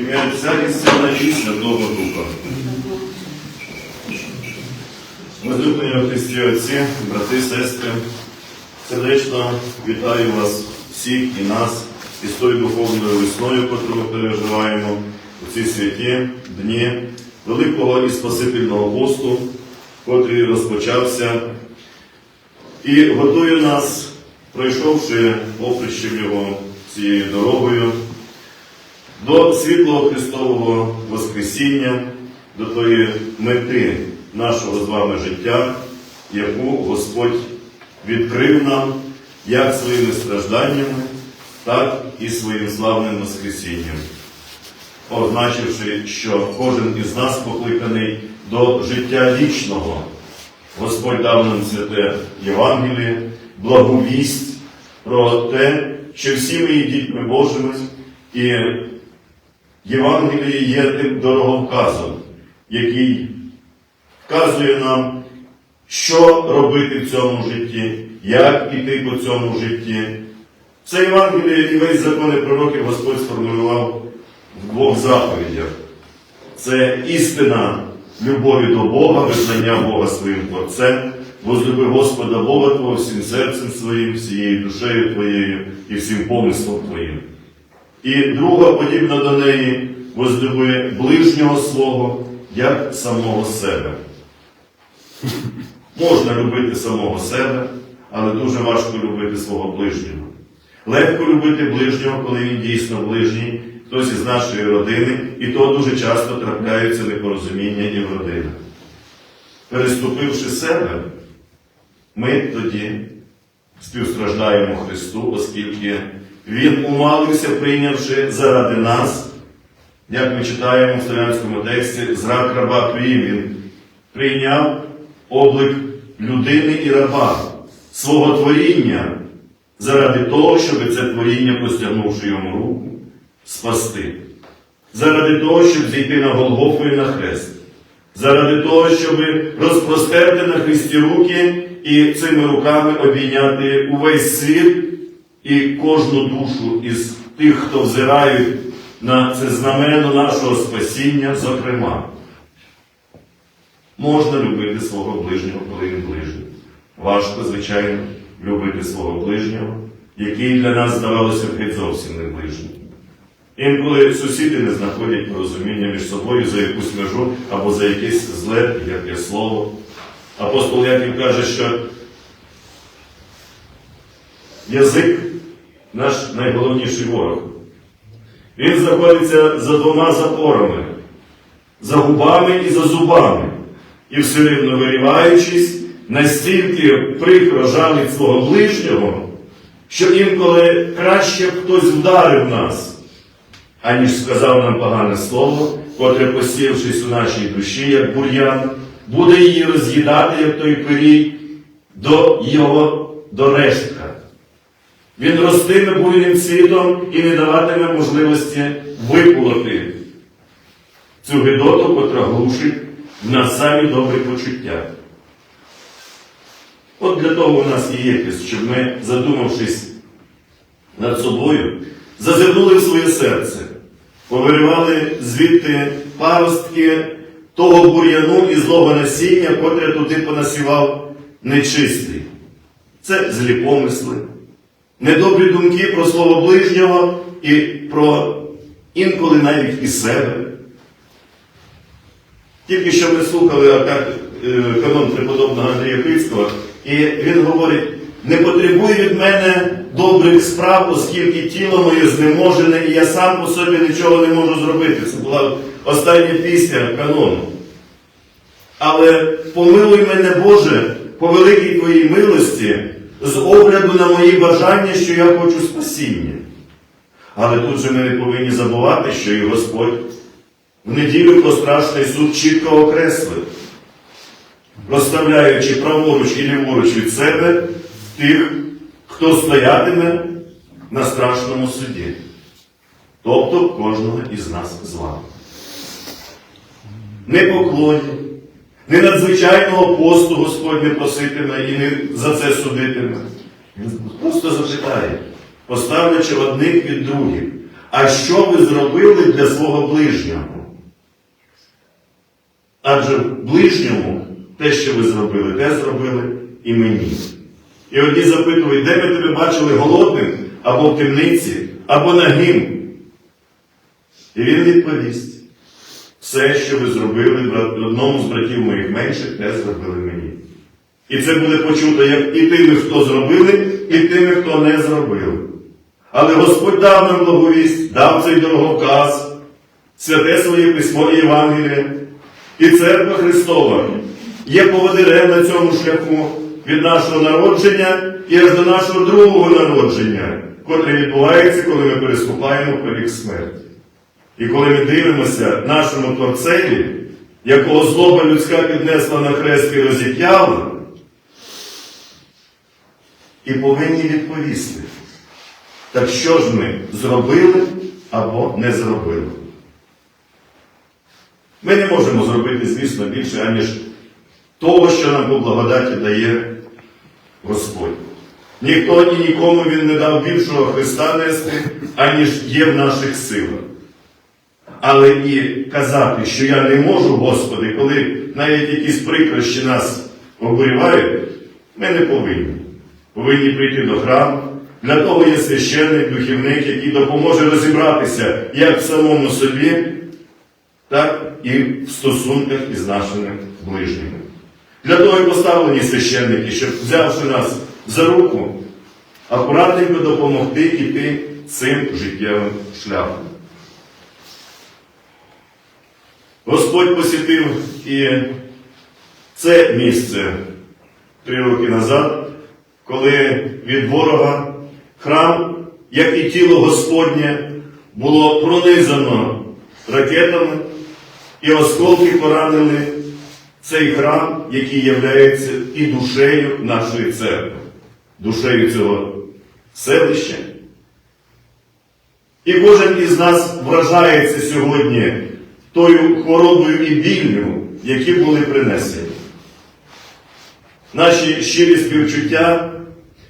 Ім'я Отця і Сина і Святого Духа. Возлюблені в Христі Отці, брати, сестри, сердечно вітаю вас всіх і нас із тою духовною весною, яку ми переживаємо у ці святі дні Великого і Спасительного посту, котрий розпочався і готує нас, пройшовши поприщем його цією дорогою, до світлого Христового Воскресіння, до тої мети нашого з вами життя, яку Господь відкрив нам як своїми стражданнями, так і своїм славним Воскресінням, означивши, що кожен із нас покликаний до життя вічного. Господь дав нам святе Євангеліє, благовість про те, що всі ми є дітьми Божими, і Євангеліє є тим дороговказом, який вказує нам, що робити в цьому житті, як іти по цьому житті. Це Євангеліє і весь закон і пророків Господь сформулював в двох заповідях. Це істина любові до Бога, визнання Бога своїм Творцем, возлюби Господа Бога Твого всім серцем своїм, всією душею Твоєю і всім помислом Твоїм. І друга, подібна до неї, возлюби ближнього свого, як самого себе. Можна любити самого себе, але дуже важко любити свого ближнього. Легко любити ближнього, коли він дійсно ближній, хтось із нашої родини, і то дуже часто трапляються непорозуміння і в родинах. Переступивши себе, ми тоді співстраждаємо Христу, оскільки Він умалився, прийнявши заради нас, як ми читаємо в славянському тексті, зрак раба твоїм, Він прийняв облик людини і раба, свого творіння, заради того, щоб це творіння, простягнувши йому руку, спасти. Заради того, щоб зійти на Голгофу і на хрест. Заради того, щоб розпростерти на Христі руки і цими руками обійняти увесь світ і кожну душу із тих, хто взирають на це знамено нашого спасіння, зокрема. Можна любити свого ближнього, коли він ближній. Важко, звичайно, любити свого ближнього, який для нас, здавалося, геть зовсім не ближній. Інколи сусіди не знаходять порозуміння між собою за якусь межу або за якесь зле, яке слово. Апостол Яків каже, що язик наш найголовніший ворог. Він знаходиться за двома запорами, за губами і за зубами, і все рівно виріваючись, настільки прикро жалить свого ближнього, що інколи краще б хтось вдарив нас, аніж сказав нам погане слово, котре, посівшись у нашій душі, як бур'ян, буде її роз'їдати, як той пирій, до його до рештка. Він ростиме буйним світом і не даватиме можливості виколоти цю гидоту, котра глушить на самі добрі почуття. От для того у нас є єкість, щоб ми, задумавшись над собою, зазирнули в своє серце, повиривали звідти паростки того бур'яну і злого насіння, котре туди понасівав нечистий. Це злі помисли, недобрі думки про слово ближнього і про інколи навіть і себе. Тільки що ми слухали е, канон преподобного Андрія Крицького, і він говорить, не потребуй від мене добрих справ, оскільки тіло моє знеможене, і я сам по собі нічого не можу зробити. Це була остання пісня канону. Але помилуй мене, Боже, по великій Твоїй милості, з огляду на мої бажання, що я хочу спасіння. Але тут же ми не повинні забувати, що і Господь в неділю про страшний суд чітко окреслив, розставляючи праворуч і ліворуч від себе тих, хто стоятиме на страшному суді, тобто кожного із нас з вами. Не поклоні, не надзвичайного посту Господь не проситиме і не за це судитиме. Він просто запитає, поставлячи одних від других. а що ви зробили для свого ближнього? Адже ближньому те, що ви зробили, те зробили і мені. І одні запитують, де ми тебе бачили голодним, або в темниці, або нагим. І він відповість: все, що ви зробили одному з братів моїх менших, те зробили мені. І це буде почуто як і тими, хто зробили, і тими, хто не зробив. Але Господь дав нам благовість, дав цей дороговказ, святе своє письмо і Євангеліє. І церква Христова є поводирем на цьому шляху від нашого народження і аж до нашого другого народження, котре відбувається, коли ми переступаємо поріг смерті. І коли ми дивимося нашому Творцеві, якого злоба людська піднесла на хрест і розіп'яла, і повинні відповісти, так що ж ми зробили або не зробили. Ми не можемо зробити, звісно, більше, аніж того, що нам по благодаті дає Господь. Ніхто і нікому Він не дав більшого Христа нести, аніж є в наших силах. Але і казати, що я не можу, Господи, коли навіть якісь прикрощі нас обурювають, ми не повинні. Повинні прийти до храму. Для того є священник, духівник, який допоможе розібратися як в самому собі, так і в стосунках із нашими ближніми. Для того і поставлені священники, щоб взявши нас за руку, акуратненько допомогти йти цим життєвим шляхом. Господь посітив і це місце три роки назад, коли від ворога храм, як і тіло Господнє, було пронизано ракетами, і осколки поранили цей храм, який є і душею нашої церкви, душею цього селища. І кожен із нас вражається сьогодні тою хворобою і біллю, які були принесені. Наші щирі співчуття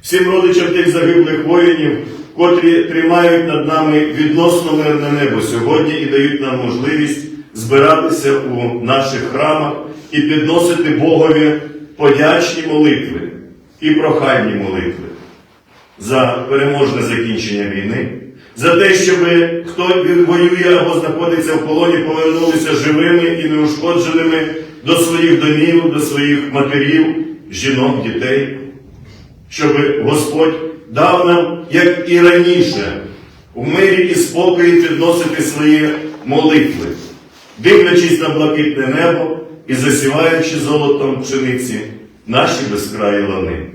всім родичам тих загиблих воїнів, котрі тримають над нами відносно мирне небо сьогодні і дають нам можливість збиратися у наших храмах і підносити Богові подячні молитви і прохальні молитви за переможне закінчення війни, за те, щоб хто воює або знаходиться в полоні, повернулися живими і неушкодженими до своїх домів, до своїх матерів, жінок, дітей, щоб Господь дав нам, як і раніше, у мирі і спокої підносити свої молитви, дивлячись на блакитне небо і засіваючи золотом пшениці наші безкраї лани.